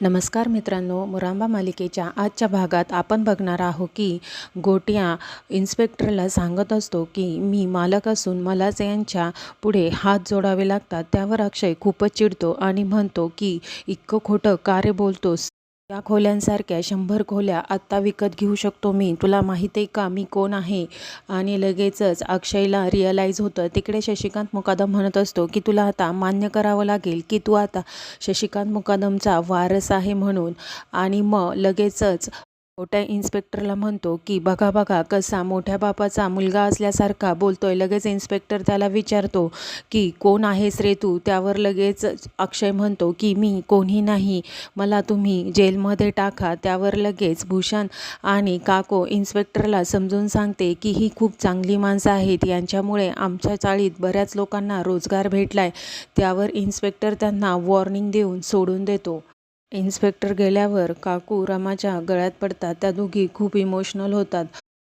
नमस्कार मित्रांनो मुरांबा मालिकेच्या आजच्या भागात आपण बघणार आहोत की गोट्या इन्स्पेक्टरला सांगत असतो की मी मालक असून मलाच यांच्या पुढे हात जोडावे लागतात. त्यावर अक्षय खूपच चिडतो आणि म्हणतो की इतकं खोटं का रे बोलतोस? या खोल्यांसारख्या शंभर खोल्या आत्ता विकत घेऊ शकतो मी. तुला माहीत आहे का मी कोण आहे? आणि लगेचच अक्षयला रिअलाईज होतं. तिकडे शशिकांत मुकादम म्हणत असतो की तुला आता मान्य करावं लागेल की तू आता शशिकांत मुकादमचा वारस आहे म्हणून. आणि मग लगेचच मोठ्या इन्स्पेक्टरला म्हणतो की बघा बघा कसा मोठ्या बापाचा मुलगा असल्यासारखा बोलतोय. लगेच इन्स्पेक्टर त्याला विचारतो की कोण आहेस रे तू? त्यावर लगेच अक्षय म्हणतो की मी कोणी नाही. मला तुम्ही जेलमध्ये टाका. त्यावर लगेच भूषण आणि काको इन्स्पेक्टरला समजून सांगते की ही खूप चांगली माणसं आहेत. यांच्यामुळे आमच्या चाळीत बऱ्याच लोकांना रोजगार भेटलाय. त्यावर इन्स्पेक्टर त्यांना वॉर्निंग देऊन सोडून देतो. इन्स्पेक्टर गेल्यावर काकू रमाच्या गळ्यात पडतात. त्या दोघी खूप इमोशनल होतात.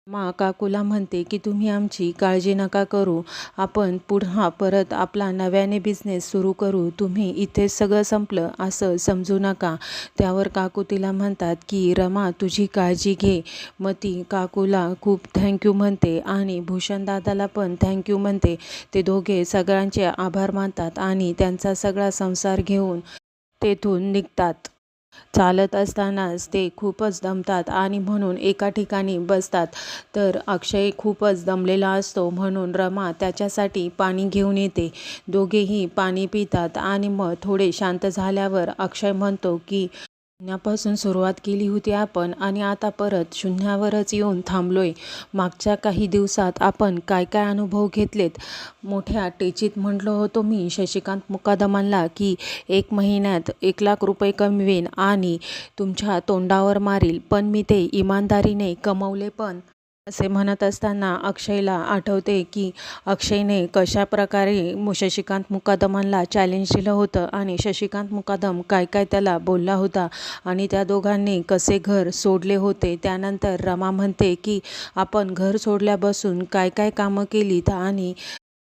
मा काकूला म्हणते की तुम्ही आमची काळजी नका करू. आपण पुन्हा परत आपला नव्याने बिझनेस सुरू करू. तुम्ही इथे सगळं संपलं असं समजू नका. त्यावर काकू तिला म्हणतात की रमा तुझी काळजी घे. मग ती काकूला खूप थँक्यू म्हणते आणि भूषणदादाला पण थँक्यू म्हणते. ते दोघे सगळ्यांचे आभार मानतात आणि त्यांचा सगळा संसार घेऊन तेथून निघतात. चालत असतानाच ते खूपच दमतात आणि म्हणून एका ठिकाणी बसतात. तर अक्षय खूपच दमलेला असतो म्हणून रमा त्याच्यासाठी पाणी घेऊन येते. दोघेही पाणी पितात आणि मग थोडे शांत झाल्यावर अक्षय म्हणतो की शून्यापासून सुरुवात केली होती आपण आणि आता परत शून्यावरच येऊन थांबलोय. मागच्या काही दिवसात आपण काय काय अनुभव घेतलेत? मोठ्या टेचीत म्हटलो होतो मी शशिकांत मुकादमांना की एक महिन्यात एक लाख रुपये कमवेन आणि तुमच्या तोंडावर मारील पण मी ते इमानदारीने कमवले पण असे म्हणत असताना अक्षयला आठवते की अक्षयने कशा प्रकारे शशिकांत मुकादमांना चॅलेंज दिलं होतं आणि शशिकांत मुकादम काय काय त्याला बोलला होता आणि त्या दोघांनी कसे घर सोडले होते. त्यानंतर रमा म्हणते की आपण घर सोडल्यापासून काय काय कामं केलीत आणि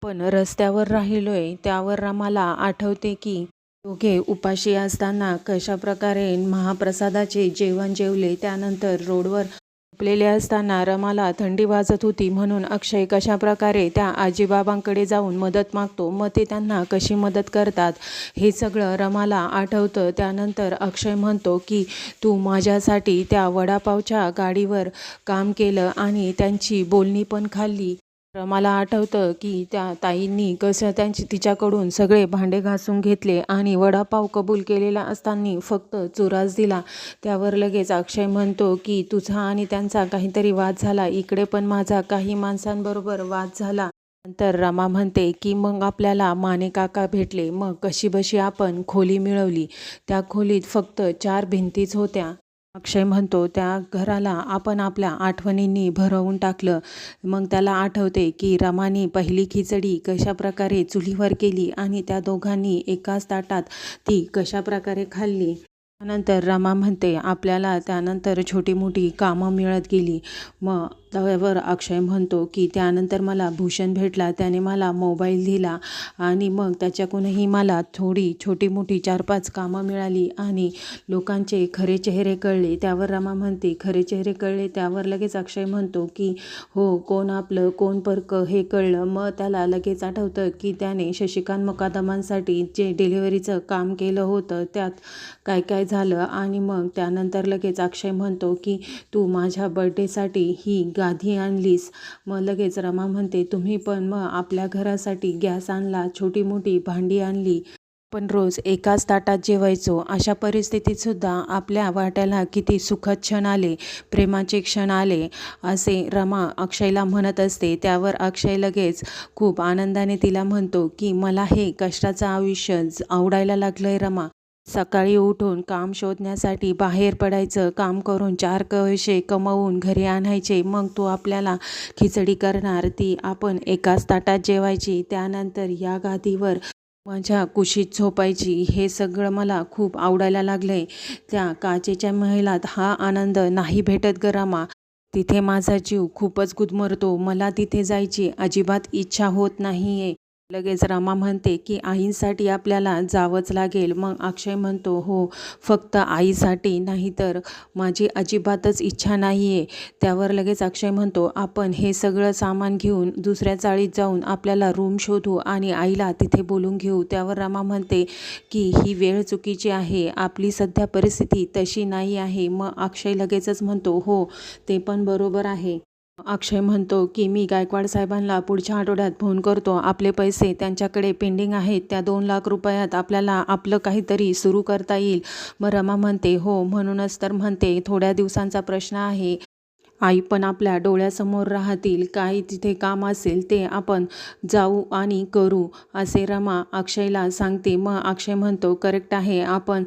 पण रस्त्यावर राहिलोय त्यावर रमाला आठवते की दोघे उपाशी असताना कशा प्रकारे महाप्रसादाचे जेवण जेवले. त्यानंतर रोडवर झोपलेले असताना रमाला थंडी वाजत होती म्हणून अक्षय कशा प्रकारे त्या आजीबाबांकडे जाऊन मदत मागतो मग ते त्यांना कशी मदत करतात हे सगळं रमाला आठवतं. त्यानंतर अक्षय म्हणतो की तू माझ्यासाठी त्या वडापावच्या गाडीवर काम केलं आणि त्यांची बोलणी पण खाल्ली. मला आठवतं की त्या ताईंनी कसं त्यांची तिच्याकडून सगळे भांडे घासून घेतले आणि वडापाव कबूल केलेला असताना फक्त चुरास दिला. त्यावर लगेच अक्षय म्हणतो की तुझा आणि त्यांचा काहीतरी वाद झाला. इकडे पण माझा काही माणसांबरोबर वाद झाला. नंतर रमा म्हणते की मग आपल्याला माने काका भेटले. मग कशीबशी आपण खोली मिळवली. त्या खोलीत फक्त चार भिंतीच होत्या. अक्षय म्हणतो त्या घराला आपण आपल्या आठवणींनी भरवून टाकलं. मग त्याला आठवते की रमाने पहिली खिचडी कशाप्रकारे चुलीवर केली आणि त्या दोघांनी एकाच ताटात ती कशाप्रकारे खाल्ली. त्यानंतर रमा म्हणते आपल्याला त्यानंतर छोटी मोठी कामं मिळत गेली. मग त्यावर अक्षय म्हणतो की त्यानंतर मला भूषण भेटला त्याने मला मोबाईल दिला आणि मग त्याच्याकडूनही मला थोडी छोटी मोठी चार पाच कामं मिळाली आणि लोकांचे खरे चेहरे कळले. त्यावर रमा म्हणते खरे चेहरे कळले? त्यावर लगेच अक्षय म्हणतो की हो कोण आपलं कोण परक हे कळलं. मग त्याला लगेच आठवतं की त्याने शशिकांत मुकादमांसाठी जे डिलिव्हरीचं काम केलं होतं त्यात काय काय झालं आणि मग त्यानंतर लगेच अक्षय म्हणतो की तू माझ्या बर्थडेसाठी ही गादी आणलीस. मग लगेच रमा म्हणते तुम्ही पण मग आपल्या घरासाठी गॅस आणला छोटी मोठी भांडी आणली. पण रोज एकाच ताटात जेवायचो. अशा परिस्थितीत सुद्धा आपल्या वाट्याला किती सुखद क्षण आले प्रेमाचे क्षण आले असे रमा अक्षयला म्हणत असते. त्यावर अक्षय लगेच खूप आनंदाने तिला म्हणतो की मला हे कष्टाचं आयुष्य आवडायला लागलं आहे रमा. सकाळी उठून काम शोधण्यासाठी बाहेर पडायचं काम करून चार पैसे कमवून घरी आणायचे मग तो आपल्याला खिचडी करणार. ती आपण एकाच ताटात जेवायची त्यानंतर या गादीवर माझ्या कुशीत झोपायची. हे सगळं मला खूप आवडायला लागले. त्या काचेच्या महिलात हा आनंद नाही भेटत गरामा. तिथे माझा जीव खूपच गुदमरतो. मला तिथे जायची अजिबात इच्छा होत नाही आहे लगेच रमा म्हणते की आईंसाठी आपल्याला जावंच लागेल. मग अक्षय म्हणतो हो फक्त आईसाठी नाही तर माझी अजिबातच इच्छा नाही आहे त्यावर लगेच अक्षय म्हणतो आपण हे सगळं सामान घेऊन दुसऱ्या चाळीत जाऊन आपल्याला रूम शोधू आणि आईला तिथे बोलून घेऊ. त्यावर रमा म्हणते की ही वेळ चुकीची आहे. आपली सध्या परिस्थिती तशी नाही आहे. मग अक्षय लगेचच म्हणतो हो ते पण बरोबर आहे. अक्षय म्हणतो की मी गायकवाड साहेबांना पुढच्या आठवड्यात फोन करतो. आपले पैसे त्यांच्याकडे पेंडिंग आहेत. त्या दोन लाख रुपयात आपल्याला आपलं काहीतरी सुरू करता येईल. मग रमा म्हणते हो. म्हणूनच तर म्हणते थोड्या दिवसांचा प्रश्न आहे. आई पण आपल्या डोळ्यासमोर राहतील. काही तिथे काम असेल ते आपण जाऊ आणि करू. असे रमा अक्षयला सांगते. मग अक्षय म्हणतो करेक्ट आहे. आपण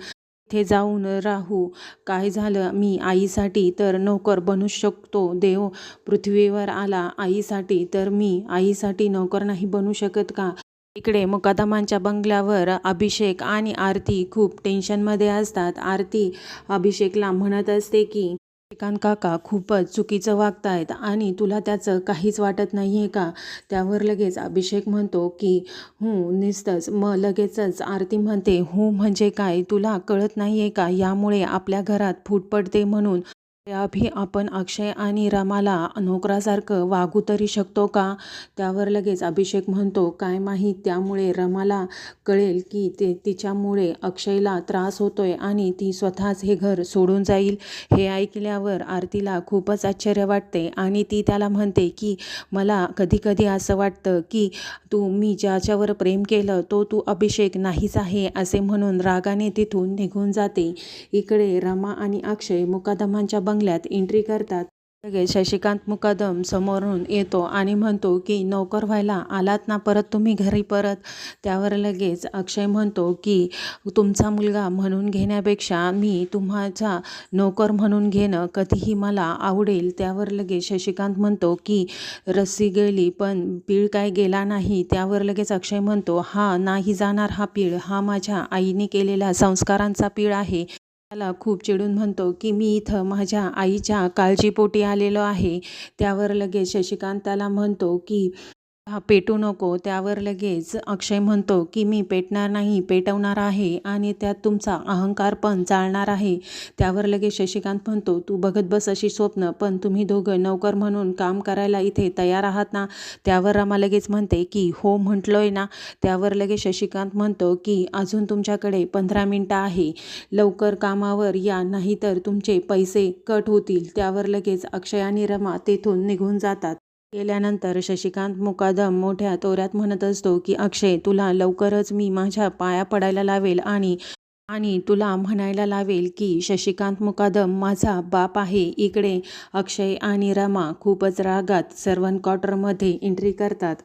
तिथे जाऊन राहू. काय झालं? मी आईसाठी तर नोकर बनू शकतो. देव पृथ्वीवर आला. आईसाठी तर मी आईसाठी नोकर नाही बनू शकत का? इकडे मुकादमांच्या बंगल्यावर अभिषेक आणि आरती खूप टेन्शनमध्ये असतात. आरती अभिषेकला म्हणत असते की श्रीकांत काका खूपच चुकीचं वागतायत आणि तुला त्याचं काहीच वाटत नाही आहे का? त्यावर लगेच अभिषेक म्हणतो की हू निसतंच. मग लगेचच आरती म्हणते. हू म्हणजे काय? तुला कळत नाही आहे का? यामुळे आपल्या घरात फूट पडते म्हणून अभि आपण अक्षय आणि रमाला नोकरासारखं वागू तरी शकतो का? त्यावर लगेच अभिषेक म्हणतो काय माहीत त्यामुळे रमाला कळेल की ते तिच्यामुळे अक्षयला त्रास होतोय आणि ती स्वतःच हे घर सोडून जाईल. हे ऐकल्यावर आरतीला खूपच आश्चर्य वाटते आणि ती त्याला म्हणते की मला कधीकधी असं वाटतं की तू मी ज्याच्यावर प्रेम केलं तो तू अभिषेक नाहीच आहे असे म्हणून रागाने तिथून निघून जाते. इकडे रमा आणि अक्षय मुकादमांच्या बंगल्यात एंट्री करतात. लगेच शशिकांत मुकादम समोरून येतो आणि म्हणतो की नोकर व्हायला आलात ना परत तुम्ही घरी परत? त्यावर लगेच अक्षय म्हणतो की तुमचा मुलगा म्हणून घेण्यापेक्षा मी तुम्हाचा नोकर म्हणून घेणं कधीही मला आवडेल. त्यावर लगेच शशिकांत म्हणतो की रस्सी गेली पण पीळ काय गेला नाही? त्यावर लगेच अक्षय म्हणतो हा नाही जाणार हा पीळ. हा माझ्या आईने केलेल्या संस्कारांचा पीळ आहे. त्याला खूप चिडून म्हणतो की मी इथं माझ्या आईच्या काळजीपोटी आलेलो आहे. त्यावर लगेच शशिकांत त्याला म्हणतो की पेटू नको त्यावर लगेच अक्षय म्हणतो की मी पेटणार नाही पेटवणार आहे आणि त्यात तुमचा अहंकार पण चालणार आहे. त्यावर लगेच शशिकांत म्हणतो तू बघत बस अशी स्वप्न पण तुम्ही दोघं नोकर म्हणून काम करायला इथे तयार आहात ना? त्यावर रमा लगेच म्हणते की हो म्हटलोय ना. त्यावर लगेच शशिकांत म्हणतो की अजून तुमच्याकडे पंधरा मिनटं आहे. लवकर कामावर या नाहीतर तुमचे पैसे कट होतील. त्यावर लगेच अक्षय आणि रमा तेथून निघून जातात. गेल्यानंतर शशिकांत मुकादम मोठ्या तोऱ्यात म्हणत असतो की अक्षय तुला लवकरच मी माझ्या पाया पडायला लावेल आणि आणि तुला म्हणायला लावेल की शशिकांत मुकादम माझा बाप आहे. इकडे अक्षय आणि रमा खूपच रागात सर्वन क्वार्टरमध्ये एंट्री करतात.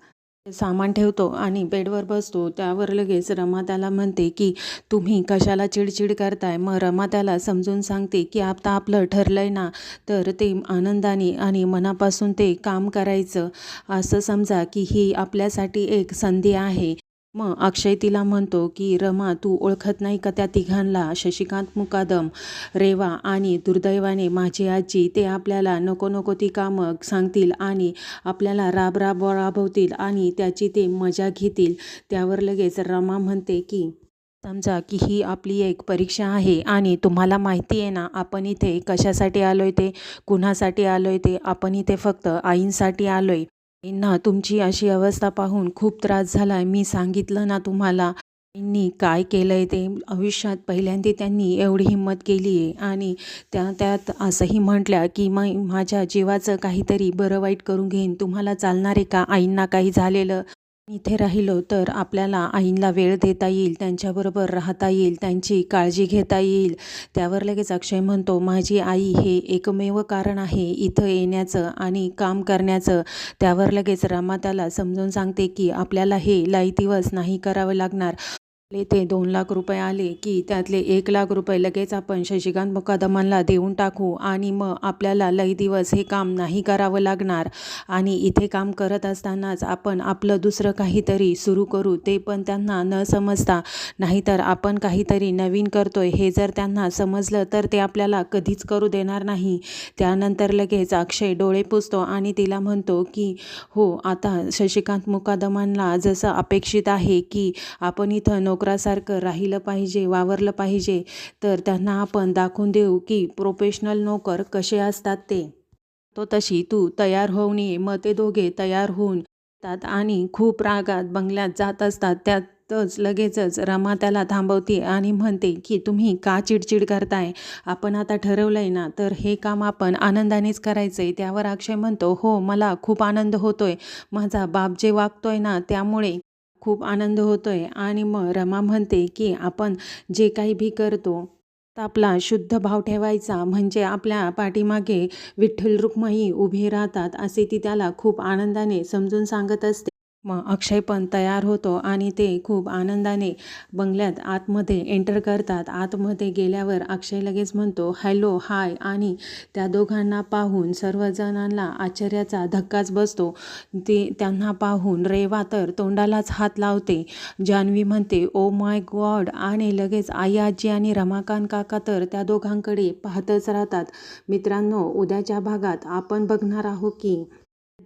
सामान ठेवतो आणि बेडवर बसतो. त्यावर लगेच रमा त्याला म्हणते की तुम्ही कशाला चिडचिड करताय? मग रमा त्याला समजून सांगते की आता आपलं ठरलंय ना तर ते आनंदाने आणि मनापासून ते काम करायचं. असं समजा की ही आपल्यासाठी एक संधी आहे. मग अक्षय तिला म्हणतो की रमा तू ओळखत नाही का त्या तिघांना शशिकांत मुकादम रेवा आणि दुर्दैवाने माझी आजी ते आपल्याला नको नको ती कामं सांगतील आणि आपल्याला राब राब राबवतील आणि त्याची ते मजा घेतील. त्यावर लगेच रमा म्हणते की समजा की ही आपली एक परीक्षा आहे आणि तुम्हाला माहिती आहे ना आपण इथे कशासाठी आलो आहे ते? कुणासाठी आलो आहे ते? आपण इथे फक्त आईंसाठी आलो आहे ना तुमची अशी अवस्था पाहून खूप त्रास झाला आहे मी सांगितलं ना तुम्हाला आईंनी काय केलं आहे ते आयुष्यात पहिल्यांदा त्यांनी एवढी हिंमत केली आहे. आणि त्या त्यात असंही म्हटल्या की मग माझ्या जीवाचं काहीतरी बरं वाईट करून घेईन. तुम्हाला चालणार आहे का? आईंना काही झालेलं इथे राहिलो तर आपल्याला आईंना वेळ देता येईल त्यांच्याबरोबर राहता येईल त्यांची काळजी घेता येईल. त्यावर लगेच अक्षय म्हणतो माझी आई हे एकमेव कारण आहे इथं येण्याचं आणि काम करण्याचं. त्यावर लगेच रमा त्याला समजून सांगते की आपल्याला हे लाई दिवस नाही करावं लागणार. ते दोन लाख रुपये आले की त्यातले एक लाख रुपये लगेच आपण शशिकांत मुकादमांना देऊन टाकू आणि मग आपल्याला लई दिवस हे काम नाही करावं लागणार. आणि इथे काम करत असतानाच आपण आपलं दुसरं काहीतरी सुरू करू ते पण त्यांना न समजता. नाहीतर आपण काहीतरी नवीन करतोय हे जर त्यांना समजलं तर ते आपल्याला कधीच करू देणार नाही. त्यानंतर लगेच अक्षय डोळे पुसतो आणि तिला म्हणतो की हो आता शशिकांत मुकादमांना जसं अपेक्षित आहे की आपण इथं नोकरासारखं राहिलं पाहिजे वावरलं पाहिजे तर त्यांना आपण दाखवून देऊ की प्रोफेशनल नोकर कसे असतात ते. तो तशी तू तयार होऊन ये. मग ते दोघे तयार होऊन येतात आणि खूप रागात बंगल्यात जात असतात. त्यातच लगेचच रमा त्याला थांबवते आणि म्हणते की तुम्ही का चिडचिड करताय? आपण आता ठरवलं आहे ना तर हे काम आपण आनंदानेच करायचं आहे त्यावर अक्षय म्हणतो हो मला खूप आनंद होतोय. माझा बाप जे वागतोय ना त्यामुळे खूप आनंद होतोय आणि मग रमा म्हणते की आपण जे काही भी करतो तर आपला शुद्ध भाव ठेवायचा म्हणजे आपल्या पाठीमागे विठ्ठल रुक्माई उभे राहतात असे ती त्याला खूप आनंदाने समजून सांगत असते. मग अक्षय पण तयार होतो आणि ते खूप आनंदाने बंगल्यात आतमध्ये एंटर करतात. आतमध्ये गेल्यावर अक्षय लगेच म्हणतो हॅलो हाय आणि त्या दोघांना पाहून सर्वजणांना आश्चर्याचा धक्काच बसतो. ते त्यांना पाहून रेवा तर तोंडालाच हात लावते. जान्हवी म्हणते ओ माय गॉड आणि लगेच आई आजी आणि रमाकांत काका तर त्या दोघांकडे पाहतच राहतात. मित्रांनो उद्याच्या भागात आपण बघणार आहोत की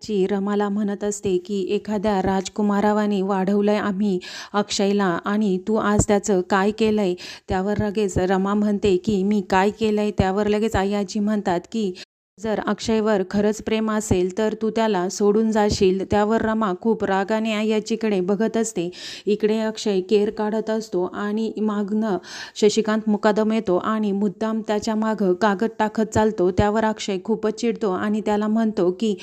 जी रमाला म्हणत असते की एखाद्या राजकुमारावाने वाढवलंय आम्ही अक्षयला आणि तू आज त्याचं काय केलंय? त्यावर लगेच रमा म्हणते की मी काय केलंय? त्यावर लगेच आई आजी म्हणतात की जर अक्षयवर खरंच प्रेम असेल तर तू त्याला सोडून जाशील. त्यावर रमा खूप रागाने आई बघत असते. इकडे अक्षय केर काढत असतो आणि मागनं शशिकांत मुकादम येतो आणि मुद्दाम त्याच्या मागं कागद टाकत चालतो. त्यावर अक्षय खूपच चिडतो आणि त्याला म्हणतो की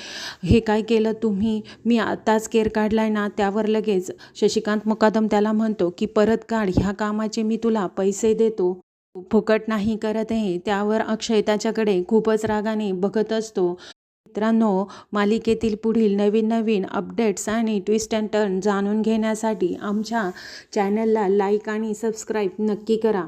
हे काय केलं तुम्ही? मी आत्ताच केर काढलाय ना? त्यावर लगेच शशिकांत मुकादम त्याला म्हणतो की परत काढ. ह्या कामाचे मी तुला पैसे देतो. फुकट नाही करत आहे त्यावर अक्षय त्याच्याकडे खूपच रागाने बघत असतो. मित्रांनो मालिकेतील पुढील नवीन नवीन अपडेट्स आणि ट्विस्ट अँड टर्न जाणून घेण्यासाठी आमच्या चॅनलला लाईक आणि सबस्क्राईब नक्की करा.